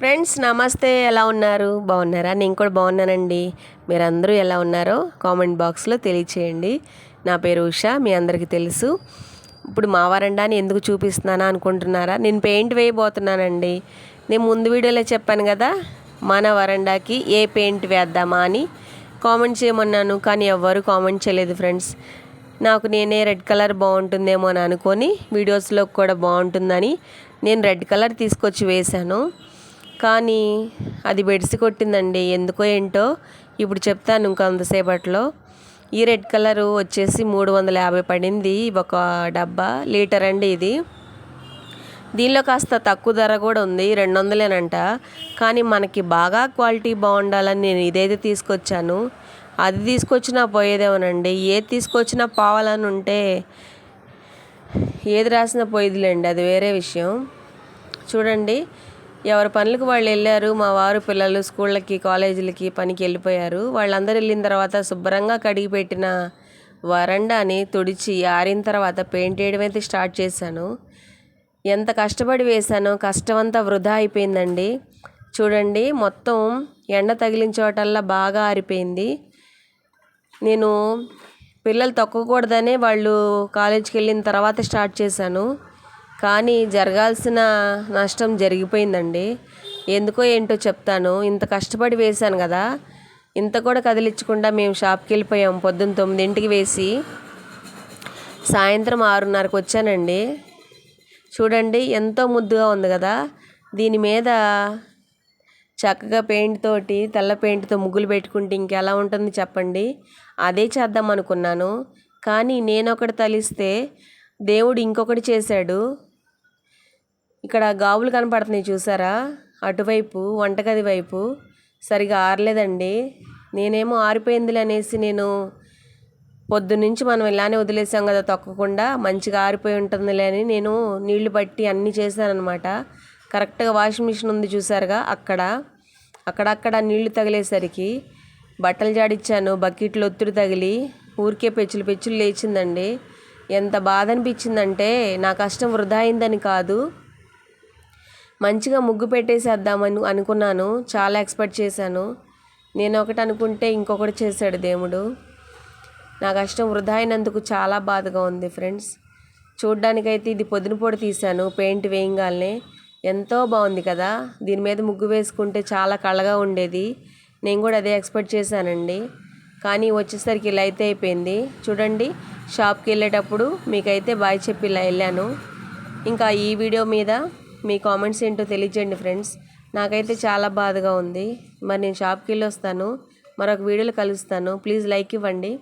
Friends నమస్తే. ఎలా ఉన్నారు? బాగున్నారా? నేను కూడా బాగున్నానండి. మీరందరూ ఎలా ఉన్నారో కామెంట్ బాక్స్లో తెలియచేయండి. నా పేరు ఉష మీ అందరికీ తెలుసు. ఇప్పుడు మా వరండాని ఎందుకు చూపిస్తున్నానా అనుకుంటున్నారా? నేను పెయింట్ వేయబోతున్నానండి. నేను ముందు వీడియోలో చెప్పాను కదా మన వరండాకి ఏ పెయింట్ వేద్దామా అని కామెంట్ చేయమన్నాను కానీ ఎవ్వరు కామెంట్ చేయలేదు ఫ్రెండ్స్. నాకు నేనే రెడ్ కలర్ బాగుంటుందేమో అని అనుకొని వీడియోస్లో కూడా బాగుంటుందని నేను రెడ్ కలర్ తీసుకొచ్చి వేశాను. కానీ అది బెడిసి కొట్టిందండి. ఎందుకో ఏంటో ఇప్పుడు చెప్తాను ఇంకొంతసేపట్లో ఈ రెడ్ కలర్ వచ్చేసి మూడు వందల యాభై పడింది ఒక డబ్బా లీటర్ అండి ఇది. దీనిలో కాస్త తక్కువ ధర కూడా ఉంది రెండు వందలేనంట. కానీ మనకి బాగా క్వాలిటీ బాగుండాలని నేను ఇదైతే తీసుకొచ్చాను. అది తీసుకొచ్చినా పోయేదేమోనండి. ఏది తీసుకొచ్చినా పోవాలని ఉంటే ఏది రాసినా పోయేదిలేండి అది వేరే విషయం. చూడండి ఎవరి పనులకు వాళ్ళు వెళ్ళారు మా వారు పిల్లలు స్కూళ్ళకి కాలేజీలకి పనికి వెళ్ళిపోయారు. వాళ్ళందరూ వెళ్ళిన తర్వాత శుభ్రంగా కడిగి పెట్టిన వరండాని తుడిచి ఆరిన తర్వాత పెయింట్ వేయడం అయితే స్టార్ట్ చేశాను. ఎంత కష్టపడి వేశానో కష్టమంతా వృధా అయిపోయిందండి. చూడండి మొత్తం ఎండ తగిలిన చోటల్లా బాగా ఆరిపోయింది. నేను పిల్లలు తొక్కకూడదనే వాళ్ళు కాలేజీకి వెళ్ళిన తర్వాత స్టార్ట్ చేశాను. కానీ జరగాల్సిన నష్టం జరిగిపోయిందండి. ఎందుకో ఏంటో చెప్తాను. ఇంత కష్టపడి వేశాను కదా. ఇంత కూడా కదిలించకుండా మేము షాప్కి వెళ్ళిపోయాం. పొద్దున్న తొమ్మిదింటికి వేసి సాయంత్రం ఆరున్నరకు వచ్చానండి. చూడండి ఎంతో ముద్దుగా ఉంది కదా. దీని మీద చక్కగా పెయింట్ తోటి తెల్ల పెయింట్తో ముగ్గులు పెట్టుకుంటే ఇంకెలా ఉంటుంది చెప్పండి. అదే చేద్దాం అనుకున్నాను. కానీ నేను ఒకటి తలిస్తే దేవుడు ఇంకొకటి చేశాడు. ఇక్కడ గావులు కనపడుతున్నాయి చూసారా? అటువైపు వంటగది వైపు. సరిగా ఆరలేదండి. నేనేమో ఆరిపోయిందిలే అనేసి నేను పొద్దున్నుంచి మనం ఇలానే వదిలేసాం కదా తొక్కకుండా. మంచిగా ఆరిపోయి ఉంటుందిలే అని నేను నీళ్ళు పట్టి అన్నీ చేశానమాట కరెక్ట్గా వాషింగ్ మిషన్ ఉంది చూసారుగా అక్కడ. అక్కడక్కడ నీళ్ళు తగిలేసరికి బట్టలు జాడిచ్చాను బకెట్లు ఒత్తిడి తగిలి ఊరికే పెచ్చులు పెచ్చులు లేచిందండి. ఎంత బాధ అనిపించిందంటే నా కష్టం వృధా అయిందని కాదు. మంచిగా ముగ్గు పెట్టేసేద్దామని అనుకున్నాను. చాలా ఎక్స్పెక్ట్ చేశాను. నేను ఒకటి అనుకుంటే ఇంకొకటి చేశాడు దేవుడు. నా కష్టం వృధా అయినందుకు చాలా బాధగా ఉంది ఫ్రెండ్స్. చూడ్డానికైతే ఇది పొద్దున పొడి తీశాను. పెయింట్ వేయంగానే ఎంతో బాగుంది కదా. దీని మీద ముగ్గు వేసుకుంటే చాలా కళగా ఉండేది. నేను కూడా అదే ఎక్స్పెక్ట్ చేశానండి. కానీ వచ్చేసరికి ఇలా అయితే అయిపోయింది. చూడండి షాప్కి వెళ్ళేటప్పుడు మీకైతే బాయ్ చెప్పి ఇలా వెళ్ళాను. ఇంకా ఈ వీడియో మీద మీ కామెంట్స్ ఏంటో తెలియజేయండి ఫ్రెండ్స్ నాకైతే చాలా బాధగా ఉంది. మరి నేను షాప్కి వెళ్ళి వస్తాను. మరొక వీడియోలో కలుస్తాను. ప్లీజ్ లైక్ ఇవ్వండి.